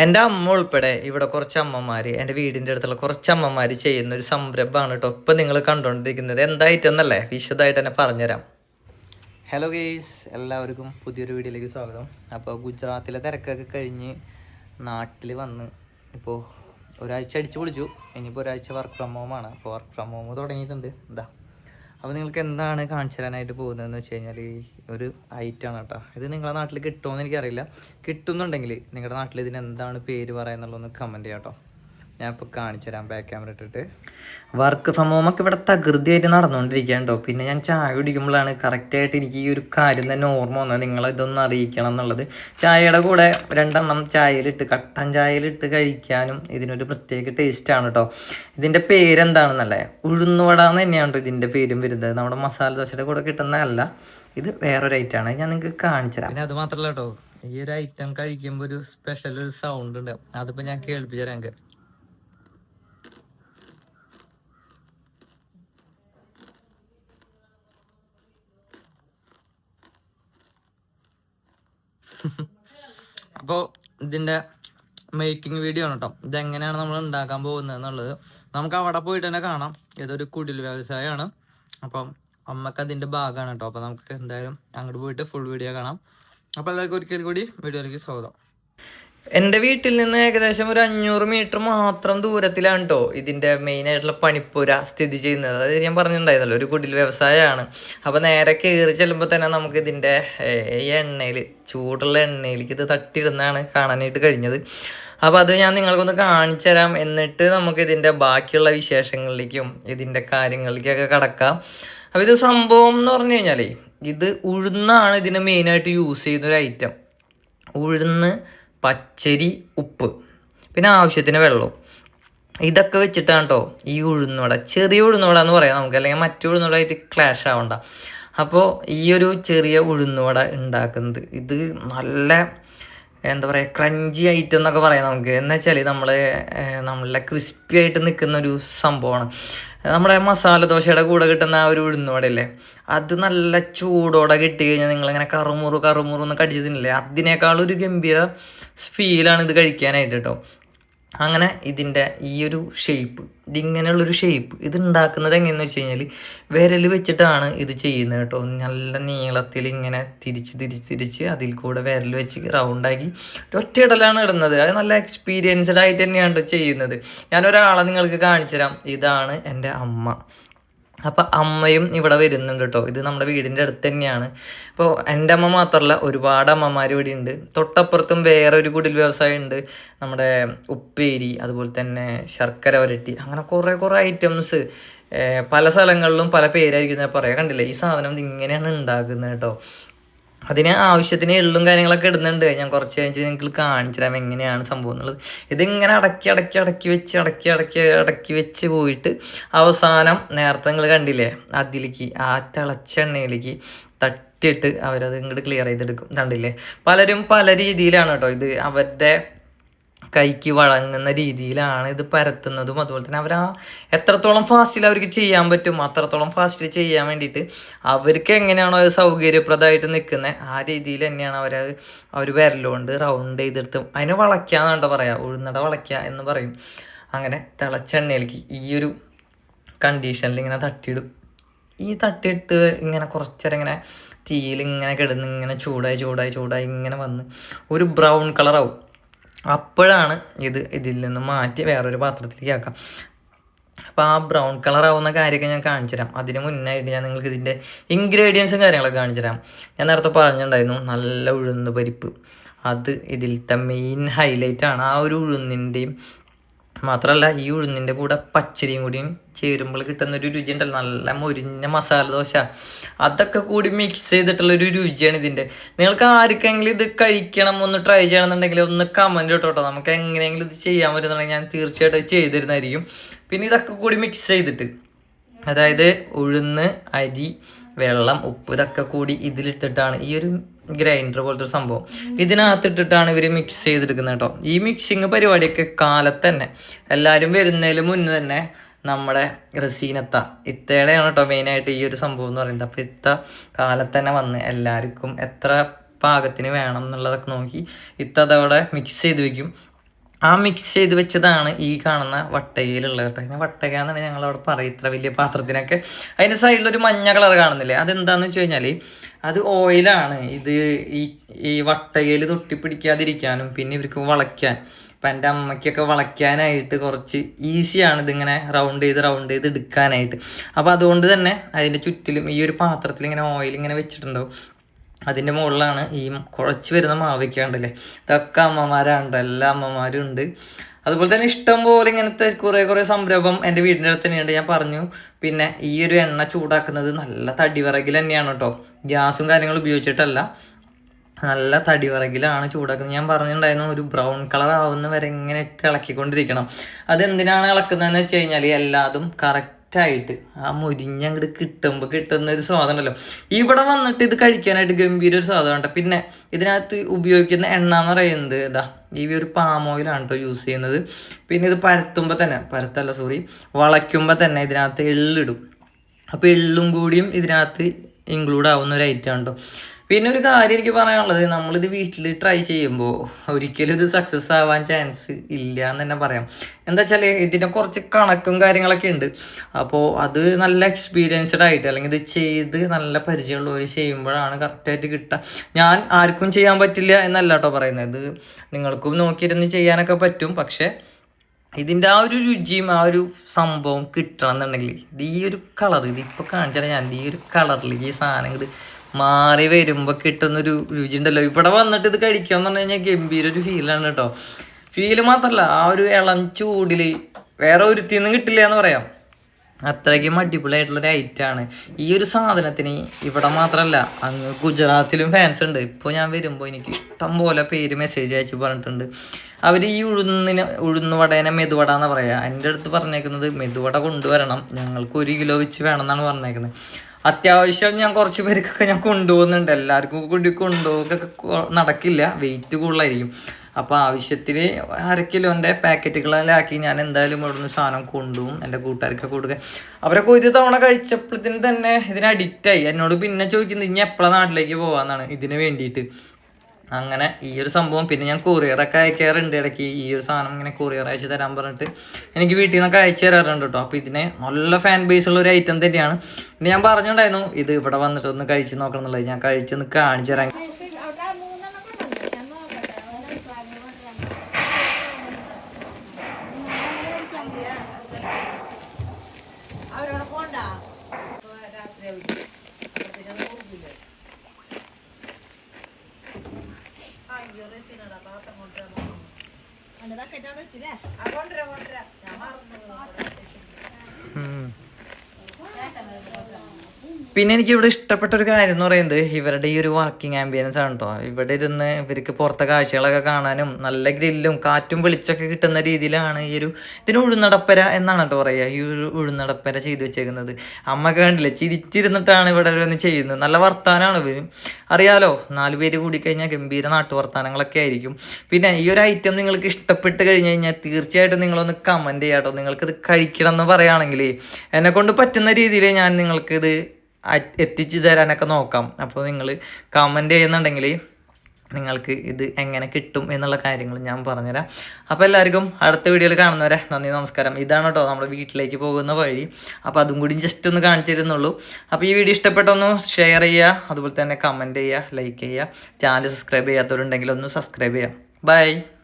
എന്റെ അമ്മ ഉൾപ്പെടെ ഇവിടെ കുറച്ച് അമ്മമാർ എന്റെ വീടിന്റെ അടുത്തുള്ള കുറച്ച് അമ്മമാർ ചെയ്യുന്ന ഒരു സംരംഭമാണ് കേട്ടോ. ഇപ്പം നിങ്ങൾ കണ്ടുകൊണ്ടിരിക്കുന്നത് എന്തായിട്ടെന്നല്ലേ? വിശദമായിട്ട് തന്നെ പറഞ്ഞുതരാം. ഹലോ ഗെയ്സ് എല്ലാവർക്കും പുതിയൊരു വീഡിയോയിലേക്ക് സ്വാഗതം. അപ്പോൾ ഗുജറാത്തിലെ തിരക്കൊക്കെ കഴിഞ്ഞ് നാട്ടിൽ വന്ന് ഇപ്പോൾ ഒരാഴ്ച അടിച്ചു പൊളിച്ചു. ഇനിയിപ്പോൾ ഒരാഴ്ച വർക്ക് ഫ്രം ഹോമാണ് അപ്പോൾ വർക്ക് ഫ്രം ഹോം തുടങ്ങിയിട്ടുണ്ട്. എന്താ അപ്പോൾ നിങ്ങൾക്ക് എന്താണ് കാണിച്ചു തരാനായിട്ട് പോകുന്നതെന്ന് വെച്ച് കഴിഞ്ഞാൽ ഒരു ഐറ്റാണ് കേട്ടോ. ഇത് നിങ്ങളുടെ നാട്ടിൽ കിട്ടുമോ എന്ന് എനിക്കറിയില്ല. കിട്ടുന്നുണ്ടെങ്കിൽ നിങ്ങളുടെ നാട്ടിൽ ഇതിന് എന്താണ് പേര് പറയാന്നുള്ളതൊന്ന് കമന്റ് ചെയ്യാം കേട്ടോ. ഞാൻ ഇപ്പോൾ കാണിച്ചു തരാം ബാക്ക് ക്യാമറ ഇട്ടിട്ട്. വർക്ക് ഫ്രം ഹോം ഒക്കെ ഇവിടെ തകൃതിയായിട്ട് നടന്നുകൊണ്ടിരിക്കുകയുണ്ടോ പിന്നെ ഞാൻ ചായ കുടിക്കുമ്പോഴാണ് കറക്റ്റായിട്ട് എനിക്ക് ഈ ഒരു കാര്യം തന്നെ ഓർമ്മ വന്നത്. നിങ്ങളെ ഇതൊന്ന് അറിയിക്കണം എന്നുള്ളത്. ചായയുടെ കൂടെ രണ്ടെണ്ണം ചായയിലിട്ട് കട്ടൻ ചായയിലിട്ട് കഴിക്കാനും ഇതിനൊരു പ്രത്യേക ടേസ്റ്റാണ് കേട്ടോ ഇതിന്റെ പേരെന്താണെന്നല്ലേ? ഉഴുന്നുവട എന്ന് തന്നെയാണ് കേട്ടോ ഇതിന്റെ പേരും വരുന്നത്. നമ്മുടെ മസാല ദോശയുടെ കൂടെ കിട്ടുന്നതല്ല ഇത് വേറൊരു ആണ്. ഞാൻ നിങ്ങൾക്ക് കാണിച്ചു തരാം. പിന്നെ അത് മാത്രമല്ല കേട്ടോ ഈ ഒരു ഐറ്റം കഴിക്കുമ്പോൾ ഒരു സ്പെഷ്യൽ ഒരു സൗണ്ട് ഉണ്ട്. അതിപ്പോൾ ഞാൻ കേൾപ്പിച്ചു തരാം അപ്പോൾ ഇതിന്റെ മേക്കിംഗ് വീഡിയോ ആണ് കേട്ടോ ഇതെങ്ങനെയാണ് നമ്മൾ ഉണ്ടാക്കാൻ പോകുന്നത് എന്നുള്ളത് നമുക്ക് അവിടെ പോയിട്ട് തന്നെ കാണാം. ഇതൊരു കുടിൽ വ്യവസായമാണ്. അപ്പം അമ്മയ്ക്ക് അതിന്റെ ഭാഗമാണ് കേട്ടോ അപ്പോൾ നമുക്ക് എന്തായാലും അങ്ങോട്ട് പോയിട്ട് ഫുൾ വീഡിയോ കാണാം. അപ്പോൾ എല്ലാവർക്കും ഒരിക്കൽ കൂടി വീഡിയോയിലേക്ക് സ്വാഗതം. എന്റെ വീട്ടിൽ നിന്ന് ഏകദേശം ഒരു അഞ്ഞൂറ് മീറ്റർ മാത്രം ദൂരത്തിലാണ് കേട്ടോ ഇതിന്റെ മെയിൻ ആയിട്ടുള്ള പണിപ്പുര സ്ഥിതി ചെയ്യുന്നത്. അതായത് ഞാൻ പറഞ്ഞിട്ടുണ്ടായിരുന്നല്ലോ ഒരു കുടിൽ വ്യവസായമാണ്. അപ്പോൾ നേരെ കയറി ചെല്ലുമ്പോൾ തന്നെ നമുക്ക് ഇതിന്റെ ഈ എണ്ണയിൽ ചൂടുള്ള എണ്ണയിലേക്ക് ഇത് തട്ടിയിരുന്നാണ് കാണാനായിട്ട് കഴിഞ്ഞത്. അപ്പോൾ അത് ഞാൻ നിങ്ങൾക്കൊന്ന് കാണിച്ചു തരാം. എന്നിട്ട് നമുക്ക് ഇതിന്റെ ബാക്കിയുള്ള വിശേഷങ്ങളിലേക്കും ഇതിന്റെ കാര്യങ്ങളിലേക്കൊക്കെ കടക്കാം. അപ്പോൾ ഇത് സംഭവം എന്ന് പറഞ്ഞു കഴിഞ്ഞാൽ ഇത് ഉഴുന്നാണ് ഇതിന് മെയിനായിട്ട് യൂസ് ചെയ്യുന്ന ഒരു ഐറ്റം ഉഴുന്ന് പച്ചരി ഉപ്പ് പിന്നെ ആവശ്യത്തിന് വെള്ളവും ഇതൊക്കെ വെച്ചിട്ടാണ് കേട്ടോ ഈ ഉഴുന്നുവട ചെറിയ ഉഴുന്നുവട എന്ന് പറയാം നമുക്ക് അല്ലെങ്കിൽ മറ്റു ഉഴുന്നുവടയായിട്ട് ക്ലാഷ് ആവണ്ട. അപ്പോൾ ഈ ഒരു ചെറിയ ഉഴുന്നുവട ഉണ്ടാക്കുന്നത് ഇത് നല്ല എന്താ പറയുക ക്രഞ്ചി ഐറ്റം എന്നൊക്കെ പറയാം നമുക്ക്. എന്ന് വെച്ചാൽ നമ്മൾ നമ്മളെ ക്രിസ്പി ആയിട്ട് നിൽക്കുന്ന ഒരു സംഭവമാണ്. നമ്മുടെ മസാല ദോശയുടെ കൂടെ കിട്ടുന്ന ആ ഒരു ഉഴുന്നുവടയല്ലേ അത് നല്ല ചൂടോടെ കിട്ടി കഴിഞ്ഞാൽ നിങ്ങളിങ്ങനെ കറുമുറു കറുമുറു എന്ന് കടിച്ചു തിന്നില്ലേ അതിനേക്കാൾ ഒരു ഗംഭീര ഫീലാണ് ഇത് കഴിക്കാനായിട്ട് കേട്ടോ അങ്ങനെ ഇതിന്റെ ഈ ഒരു ഷേപ്പ് ഇതിങ്ങനെയുള്ളൊരു ഷേപ്പ് ഇത് ഉണ്ടാക്കുന്നത് എങ്ങനെയെന്ന് വെച്ച് കഴിഞ്ഞാൽ വിരൽ വെച്ചിട്ടാണ് ഇത് ചെയ്യുന്നത് കേട്ടോ. നല്ല നീളത്തിൽ ഇങ്ങനെ തിരിച്ച് തിരിച്ച് തിരിച്ച് അതിൽ കൂടെ വിരൽ വെച്ച് റൗണ്ടാക്കി ഒറ്റയിടലാണ് ഇടുന്നത്. അത് നല്ല എക്സ്പീരിയൻസ്ഡ് ആയിട്ട് തന്നെയാണ് ചെയ്യുന്നത്. ഞാനൊരാളെ നിങ്ങൾക്ക് കാണിച്ചു തരാം ഇതാണ് എന്റെ അമ്മ. അപ്പം അമ്മയും ഇവിടെ വരുന്നുണ്ട് കേട്ടോ ഇത് നമ്മുടെ വീടിന്റെ അടുത്ത് തന്നെയാണ്. അപ്പോൾ എന്റെ അമ്മ മാത്രമല്ല ഒരുപാട് അമ്മമാർ ഇവിടെ ഉണ്ട്. തൊട്ടപ്പുറത്തും വേറെ ഒരു കുടിൽ വ്യവസായം ഉണ്ട്. നമ്മുടെ ഉപ്പേരി അതുപോലെ തന്നെ ശർക്കര ഉരട്ടി അങ്ങനെ കുറേ കുറേ ഐറ്റംസ് പല സ്ഥലങ്ങളിലും പല പേരായിരിക്കും ഞാൻ പറയാം. കണ്ടില്ലേ? ഈ സാധനം ഇങ്ങനെയാണ് ഉണ്ടാക്കുന്നത് കേട്ടോ അതിന് ആവശ്യത്തിന് എള്ളും കാര്യങ്ങളൊക്കെ ഇടുന്നുണ്ട്. ഞാൻ കുറച്ച് കഴിഞ്ഞ് നിങ്ങൾക്ക് കാണിച്ചു തരാം എങ്ങനെയാണ് സംഭവം എന്നുള്ളത്. ഇതിങ്ങനെ അടക്കി അടക്കി അടക്കി വെച്ച് അടക്കി അടക്കി അടക്കി വെച്ച് പോയിട്ട് അവസാനം നേരത്തെ നിങ്ങൾ കണ്ടില്ലേ? അതിലേക്ക് ആ തിളച്ച എണ്ണയിലേക്ക് തട്ടിയിട്ട് അവരത് ഇങ്ങോട്ട് ക്ലിയർ ചെയ്തെടുക്കും. കണ്ടില്ലേ? പലരും പല രീതിയിലാണ് കേട്ടോ ഇത്. അവരുടെ കൈക്ക് വഴങ്ങുന്ന രീതിയിലാണ് ഇത് പരത്തുന്നതും. അതുപോലെ തന്നെ അവർ ആ എത്രത്തോളം ഫാസ്റ്റിൽ അവർക്ക് ചെയ്യാൻ പറ്റും അത്രത്തോളം ഫാസ്റ്റിൽ ചെയ്യാൻ വേണ്ടിയിട്ട് അവർക്ക് എങ്ങനെയാണോ അത് സൗകര്യപ്രദമായിട്ട് നിൽക്കുന്നത് ആ രീതിയിൽ തന്നെയാണ് അവർ അവർ വിരലുകൊണ്ട് റൗണ്ട് ചെയ്തെടുത്ത് അതിന് വളയ്ക്കാന്നാണ്ടോ പറയാം ഉഴുന്നട വളയ്ക്കുക എന്ന് പറയും. അങ്ങനെ തിളച്ചെണ്ണയിലേക്ക് ഈ ഒരു കണ്ടീഷനിൽ ഇങ്ങനെ തട്ടിയിടും. ഈ തട്ടിയിട്ട് ഇങ്ങനെ കുറച്ചേരം ഇങ്ങനെ തീയിൽ ഇങ്ങനെ കിടന്ന് ഇങ്ങനെ ചൂടായി ചൂടായി ചൂടായി ഇങ്ങനെ വന്ന് ഒരു ബ്രൗൺ കളറാവും അപ്പോഴാണ് ഇത് ഇതിൽ നിന്ന് മാറ്റി വേറൊരു പാത്രത്തിലേക്ക് ആക്കാം. അപ്പോൾ ആ ബ്രൗൺ കളർ ആവുന്ന കാര്യമൊക്കെ ഞാൻ കാണിച്ചു തരാം. അതിന് മുന്നായിട്ട് ഞാൻ നിങ്ങൾക്ക് ഇതിന്റെ ഇൻഗ്രീഡിയൻസും കാര്യങ്ങളൊക്കെ കാണിച്ചു തരാം. ഞാൻ നേരത്തെ പറഞ്ഞിട്ടുണ്ടായിരുന്നു നല്ല ഉഴുന്ന് പരിപ്പ്. അത് ഇതിലത്തെ മെയിൻ ഹൈലൈറ്റാണ് ആ ഒരു ഉഴുന്നിന്റെയും മാത്രമല്ല ഈ ഉഴുന്നിന്റെ കൂടെ പച്ചരിയും കൂടിയും ചേരുമ്പോൾ കിട്ടുന്നൊരു രുചി ഉണ്ടല്ലോ നല്ല മൊരിഞ്ഞ മസാല ദോശ. അതൊക്കെ കൂടി മിക്സ് ചെയ്തിട്ടുള്ളൊരു രുചിയാണ് ഇതിന്റെ നിങ്ങൾക്ക് ആർക്കെങ്കിലും ഇത് കഴിക്കണം ഒന്ന് ട്രൈ ചെയ്യണമെന്നുണ്ടെങ്കിൽ ഒന്ന് കമന്റ് ഇട്ടോട്ടോ നമുക്ക് എങ്ങനെയെങ്കിലും ഇത് ചെയ്യാൻ പറ്റുന്നുണ്ടെങ്കിൽ ഞാൻ തീർച്ചയായിട്ടും ചെയ്തിരുന്നതായിരിക്കും പിന്നെ ഇതൊക്കെ കൂടി മിക്സ് ചെയ്തിട്ട് അതായത് ഉഴുന്ന് അരി വെള്ളം ഉപ്പ് ഇതൊക്കെ കൂടി ഇതിലിട്ടിട്ടാണ് ഈ ഒരു ഗ്രൈൻഡർ പോലത്തെ ഒരു സംഭവം. ഇതിനകത്തിട്ടിട്ടാണ് ഇവർ മിക്സ് ചെയ്തെടുക്കുന്നത് കേട്ടോ. ഈ മിക്സിങ് പരിപാടിയൊക്കെ കാലത്ത് തന്നെ എല്ലാവരും വരുന്നതിന് മുന്നേ തന്നെ നമ്മുടെ റസീനത്ത ഇത്തയുടെയാണ് കേട്ടോ മെയിനായിട്ട് ഈ ഒരു സംഭവം എന്ന് പറയുന്നത്. അപ്പോൾ ഇത്ത കാലത്ത് തന്നെ വന്ന് എല്ലാവർക്കും എത്ര പാകത്തിന് വേണം എന്നുള്ളതൊക്കെ നോക്കി ഇത്ത അതവിടെ മിക്സ് ചെയ്ത് വെക്കും. ആ മിക്സ് ചെയ്ത് വെച്ചതാണ് ഈ കാണുന്ന വട്ടകയിലുള്ളത് കേട്ടോ. ഇതിനെ വട്ടക എന്നാണ് ഞങ്ങൾ അവിടെ പറയും ഇത്ര വലിയ പാത്രത്തിനൊക്കെ. അതിന്റെ സൈഡിലൊരു മഞ്ഞ കളർ കാണുന്നില്ലേ? അതെന്താന്ന് വെച്ച് കഴിഞ്ഞാൽ അത് ഓയിലാണ് ഇത് ഈ ഈ വട്ടകയിൽ തൊട്ടിപ്പിടിക്കാതിരിക്കാനും പിന്നെ ഇവർക്ക് വളയ്ക്കാൻ. ഇപ്പം എന്റെ അമ്മയ്ക്കൊക്കെ വളയ്ക്കാനായിട്ട് കുറച്ച് ഈസിയാണ് ഇതിങ്ങനെ റൗണ്ട് ചെയ്ത് റൗണ്ട് ചെയ്ത് എടുക്കാനായിട്ട്. അപ്പോൾ അതുകൊണ്ട് തന്നെ അതിന്റെ ചുറ്റിലും ഈ ഒരു പാത്രത്തിൽ ഇങ്ങനെ ഓയിൽ ഇങ്ങനെ വെച്ചിട്ടുണ്ടാവും. അതിന്റെ മുകളിലാണ് ഈ കുഴച്ച് വരുന്ന മാവയ്ക്ക ഉണ്ടല്ലേ ഇതൊക്കെ അമ്മമാരാണ്ട് എല്ലാ അമ്മമാരും ഉണ്ട്. അതുപോലെ തന്നെ ഇഷ്ടം പോലെ ഇങ്ങനത്തെ കുറേ കുറേ സംരംഭം എന്റെ വീടിന്റെ അടുത്ത് തന്നെയുണ്ട്. ഞാൻ പറഞ്ഞു പിന്നെ ഈ ഒരു എണ്ണ ചൂടാക്കുന്നത് നല്ല തടിവിറകിൽ തന്നെയാണ് കേട്ടോ. ഗ്യാസും കാര്യങ്ങളും ഉപയോഗിച്ചിട്ടല്ല. നല്ല തടിവിറകിലാണ് ചൂടാക്കുന്നത്. ഞാൻ പറഞ്ഞിട്ടുണ്ടായിരുന്നു ഒരു ബ്രൗൺ കളർ ആവുന്ന വരെ ഇങ്ങനെ ഇട്ട് ഇളക്കിക്കൊണ്ടിരിക്കണം. അതെന്തിനാണ് ഇളക്കുന്നതെന്ന് വെച്ച് കഴിഞ്ഞാൽ എല്ലാതും കറക്റ്റ് ആയിട്ട് ആ മുരിഞ്ഞ അങ്ങോട്ട് കിട്ടുമ്പോൾ കിട്ടുന്ന ഒരു സ്വാദം ഉണ്ടല്ലോ. ഇവിടെ വന്നിട്ട് ഇത് കഴിക്കാനായിട്ട് ഗംഭീര ഒരു സ്വാദം ഉണ്ട്. പിന്നെ ഇതിനകത്ത് ഉപയോഗിക്കുന്ന എണ്ണ എന്ന് പറയുന്നത് ഇതാ ഈ ഒരു പാം ഓയിലാണ് കേട്ടോ യൂസ് ചെയ്യുന്നത്. പിന്നെ ഇത് പരത്തുമ്പോൾ തന്നെ പരത്തല്ല സോറി വളയ്ക്കുമ്പോൾ തന്നെ ഇതിനകത്ത് എള്ളിടും. അപ്പോൾ എള്ളും കൂടിയും ഇതിനകത്ത് ഇൻക്ലൂഡ് ആവുന്ന ഒരു ഐറ്റം ഉണ്ടോ പിന്നെ ഒരു കാര്യം എനിക്ക് പറയാനുള്ളത് നമ്മളിത് വീട്ടിൽ ട്രൈ ചെയ്യുമ്പോൾ ഒരിക്കലും ഇത് സക്സസ് ആവാൻ ചാൻസ് ഇല്ല എന്ന് തന്നെ പറയാം. എന്താ വെച്ചാൽ ഇതിന്റെ കുറച്ച് കണക്കും കാര്യങ്ങളൊക്കെ ഉണ്ട്. അപ്പോൾ അത് നല്ല എക്സ്പീരിയൻസ്ഡ് ആയിട്ട് അല്ലെങ്കിൽ ഇത് ചെയ്ത് നല്ല പരിചയമുള്ളവർ ചെയ്യുമ്പോഴാണ് കറക്റ്റായിട്ട് കിട്ടുക. ഞാൻ ആർക്കും ചെയ്യാൻ പറ്റില്ല എന്നല്ല കേട്ടോ പറയുന്നത്. നിങ്ങൾക്കും നോക്കിയിരുന്ന് ചെയ്യാനൊക്കെ പറ്റും. പക്ഷേ ഇതിന്റെ ആ ഒരു രുചിയും ആ ഒരു സംഭവം കിട്ടണം എന്നുണ്ടെങ്കിൽ ഈ ഒരു കളർ ഇതിപ്പോൾ കാണിച്ചാൽ ഞാൻ ഈ ഒരു കളറിൽ ഈ സാധനം മാറി വരുമ്പോൾ കിട്ടുന്നൊരു രുചി ഉണ്ടല്ലോ ഇവിടെ വന്നിട്ട് ഇത് കഴിക്കുക എന്ന് പറഞ്ഞു കഴിഞ്ഞാൽ ഗംഭീര ഒരു ഫീലാണ് കേട്ടോ. ഫീൽ മാത്രമല്ല ആ ഒരു ഇളം ചൂടിൽ വേറെ ഒരുത്തിന്നും കിട്ടില്ല എന്ന് പറയാം. അത്രയ്ക്കും ഒരു ഐറ്റാണ് ഈ ഒരു സാധനത്തിന് ഇവിടെ മാത്രമല്ല അങ്ങ് ഗുജറാത്തിലും ഫാൻസ് ഉണ്ട്. ഇപ്പോൾ ഞാൻ വരുമ്പോൾ എനിക്ക് ഇഷ്ടം പോലെ പേര് മെസ്സേജ് അയച്ച് പറഞ്ഞിട്ടുണ്ട്. അവർ ഈ ഉഴുന്നിന് ഉഴുന്ന് വടേനെ മെതുവട എന്ന് പറയുക എന്റെ അടുത്ത് പറഞ്ഞേക്കുന്നത് മെതുവട കൊണ്ടുവരണം. ഞങ്ങൾക്ക് ഒരു കിലോ വെച്ച് വേണം എന്നാണ് പറഞ്ഞേക്കുന്നത്. അത്യാവശ്യം ഞാൻ കുറച്ച് പേർക്കൊക്കെ ഞാൻ കൊണ്ടുപോകുന്നുണ്ട്. എല്ലാവർക്കും കൂടി കൊണ്ടുപോകൊക്കെ നടക്കില്ല. വെയിറ്റ് കൂടുതലായിരിക്കും. അപ്പോൾ ആവശ്യത്തിന് അര കിലോന്റെ പാക്കറ്റുകളിലാക്കി ഞാൻ എന്തായാലും ഇവിടുന്ന് സാധനം കൊണ്ടുപോകും. എന്റെ കൂട്ടുകാർക്ക് കൊടുക്കുക അവരൊക്കെ ഒരു തവണ കഴിച്ചപ്പോഴത്തേന് തന്നെ ഇതിന് അഡിക്റ്റായി എന്നോട് പിന്നെ ചോദിക്കുന്നത് ഇനി എപ്പോഴാണ് നാട്ടിലേക്ക് പോകാമെന്നാണ് ഇതിന് വേണ്ടിയിട്ട്. അങ്ങനെ ഈ ഒരു സംഭവം പിന്നെ ഞാൻ കൊറിയറൊക്കെ അയക്കാറുണ്ട്. ഇടയ്ക്ക് ഈ ഒരു സാധനം ഇങ്ങനെ കൊറിയർ അയച്ച് തരാൻ പറഞ്ഞിട്ട് എനിക്ക് വീട്ടിൽ നിന്നൊക്കെ അയച്ചു തരാറുണ്ട് കേട്ടോ. അപ്പോൾ ഇതിന് നല്ല ഫാൻ ബേസ് ഉള്ള ഒരു ഐറ്റം തന്നെയാണ്. പിന്നെ ഞാൻ പറഞ്ഞിട്ടുണ്ടായിരുന്നു ഇത് ഇവിടെ വന്നിട്ട് ഒന്ന് കഴിച്ച് നോക്കണം എന്നുള്ളത്. ഞാൻ കഴിച്ചൊന്ന് കാണിച്ചു തരാൻ அந்த ரக்கெட்டோட இருக்குதே ஒன்றரை ஒன்றரை. പിന്നെ എനിക്ക് ഇവിടെ ഇഷ്ടപ്പെട്ട ഒരു കാര്യം എന്ന് പറയുന്നത് ഇവരുടെ ഈ ഒരു വാക്കിംഗ് ആംബിയൻസ് ആണ് കേട്ടോ ഇവിടെ ഇരുന്ന് ഇവർക്ക് പുറത്തെ കാഴ്ചകളൊക്കെ കാണാനും നല്ല ഗ്രില്ലും കാറ്റും വെളിച്ചൊക്കെ കിട്ടുന്ന രീതിയിലാണ് ഈ ഒരു ഇതിന് ഉഴുന്നടപ്പര എന്നാണ് കേട്ടോ പറയുക ഈ ഒരു ഉഴുന്നടപ്പര ചെയ്തു വെച്ചേക്കുന്നത്. അമ്മ കണ്ടില്ല? ചിരിച്ചിരുന്നിട്ടാണ് ഇവിടെ ഒന്ന് ചെയ്യുന്നത്. നല്ല വർത്താനാണ് ഇവർ അറിയാലോ നാല് പേര് കൂടി കഴിഞ്ഞാൽ ഗംഭീര നാട്ടു വർത്താനങ്ങളൊക്കെ ആയിരിക്കും. പിന്നെ ഈ ഒരു ഐറ്റം നിങ്ങൾക്ക് ഇഷ്ടപ്പെട്ട് കഴിഞ്ഞ് കഴിഞ്ഞാൽ തീർച്ചയായിട്ടും നിങ്ങളൊന്ന് കമന്റ് ചെയ്യാട്ടോ. നിങ്ങൾക്കിത് കഴിക്കണം എന്ന് പറയുകയാണെങ്കിൽ എന്നെ കൊണ്ട് പറ്റുന്ന രീതിയിൽ ഞാൻ നിങ്ങൾക്കിത് എത്തിച്ചു തരാനൊക്കെ നോക്കാം. അപ്പോൾ നിങ്ങൾ കമന്റ് ചെയ്യുന്നുണ്ടെങ്കിൽ നിങ്ങൾക്ക് ഇത് എങ്ങനെ കിട്ടും എന്നുള്ള കാര്യങ്ങൾ ഞാൻ പറഞ്ഞുതരാം. അപ്പോൾ എല്ലാവർക്കും അടുത്ത വീഡിയോയിൽ കാണുന്നവരെ നന്ദി നമസ്കാരം. ഇതാണ് കേട്ടോ നമ്മുടെ വീട്ടിലേക്ക് പോകുന്ന വഴി. അപ്പോൾ അതും കൂടി ജസ്റ്റ് ഒന്ന് കാണിച്ചു തരുന്നുള്ളൂ. അപ്പോൾ ഈ വീഡിയോ ഇഷ്ടപ്പെട്ടൊന്ന് ഷെയർ ചെയ്യുക അതുപോലെ തന്നെ കമന്റ് ചെയ്യുക ലൈക്ക് ചെയ്യുക. ചാനൽ സബ്സ്ക്രൈബ് ചെയ്യാത്തവരുണ്ടെങ്കിൽ ഒന്ന് സബ്സ്ക്രൈബ് ചെയ്യുക. ബൈ